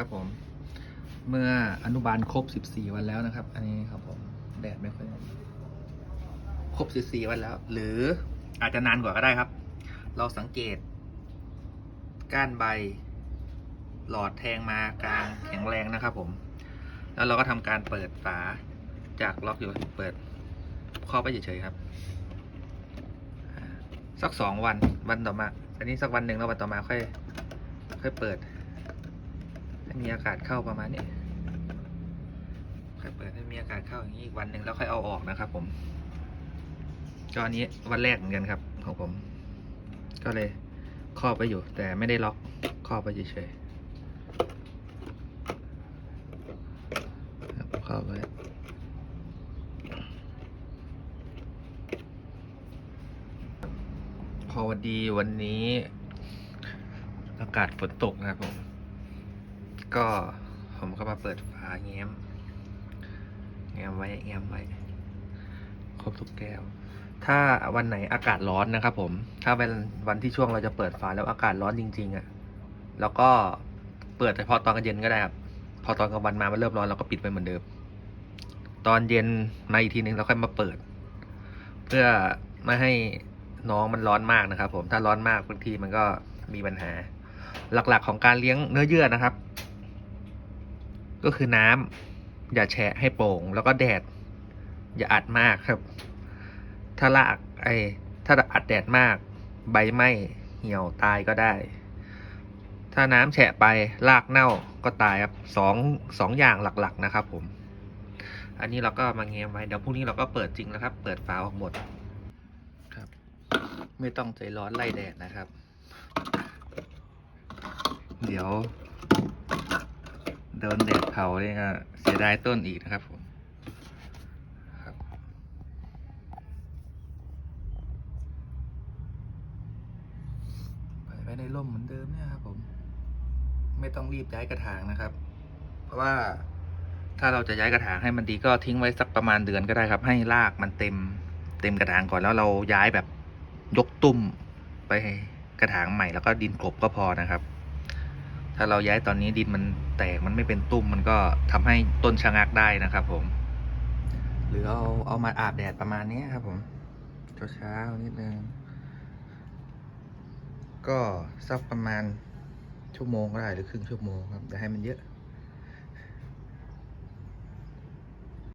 ครับผม เมื่ออนุบาลครบ 14 วันแล้วนะครับ อันนี้ครับผมแดดไม่ค่อยครบ 14 วันแล้ว หรืออาจจะนานกว่าก็ได้ครับ เราสังเกต ก้านใบ หลอดแทงมากลางแข็งแรงนะครับผม แล้วเราก็ทำการเปิดฝาจากล็อกอยู่เปิดครอบไปเฉยๆครับ สักสองวันวันต่อมา อันนี้สักวันหนึ่งแล้ววันต่อมาค่อย ค่อยเปิด ให้มีอากาศเข้าประมาณนี้ค่อยเปิดให้มีอากาศเข้าอย่างนี้อีกวันหนึ่งแล้วค่อยเอาออกนะครับ ผมก็อันนี้วันแรกเหมือนกันครับ ของผม ก็เลยครอบไปอยู่ แต่ไม่ได้ล็อกครอบไปเฉยๆครอบไว้พอวันดีวันนี้ อากาศฝนตกนะครับผม ก็ผมก็มาเปิดฝาแง้ม แง้มไว้แง้มไว้ ครบทุกแก้ว ถ้าวันไหนอากาศร้อนนะครับผม ถ้าเป็นวันที่ช่วงเราจะเปิดฝาแล้วอากาศร้อนจริง ๆอะ่ะ แล้วก็เปิดเฉพาะตอนกลางเย็นก็ได้ครับ พอตอนกลางวันมามันเริ่มร้อนเราก็ปิดไปเหมือนเดิม ตอนเย็นมาอีกทีนึงเราค่อยมาเปิด เพื่อไม่ให้น้องมันร้อนมากนะครับ ผม ถ้าร้อนมากบางทีมันก็มีปัญหา หลักๆของการเลี้ยงเนื้อเยื่อนะครับ ก็คือน้ำอย่าแฉะให้โปร่ง แล้วก็แดด อย่าอัดมากครับ ถ้าลากไอถ้าอัดแดดมาก ใบไหม้เหี่ยวตายก็ได้ ถ้าน้ำแฉะไปรากเน่าก็ตายครับสองสองอย่างหลักๆนะครับ ผม อันนี้เราก็มาเงียมไว้เดี๋ยวพรุ่งนี้เราก็เปิดจริงแล้วครับ เปิดฝาออกหมดครับ ไม่ต้องใจร้อนไล่แดดนะครับ เดี๋ยว โดนแดดเผาเนี่ยก็เสียดายต้นอีกนะครับผมครับปไว้ในร่มเหมือนเดิมเนี่ยครับผม ไม่ต้องรีบย้ายกระถางนะครับ เพราะว่าถ้าเราจะย้ายกระถางให้มันดีก็ทิ้งไว้สักประมาณเดือนก็ได้ครับ ให้รากมันเต็มเต็มกระถางก่อนแล้วเราย้ายแบบยกตุ้มไปกระถางใหม่แล้วก็ดินกลบก็พอนะครับ ถ้าเราย้ายตอนนี้ดินมันแตกมันไม่เป็นตุ้มมันก็ทำให้ต้นชะงักได้นะครับ ผม หรือเอาเอามาอาบแดดประมาณนี้ครับ ผมเช้าๆนิดนึงก็สักประมาณชั่วโมงก็ได้หรือครึ่งชั่วโมงครับแต่ให้มันเยอะ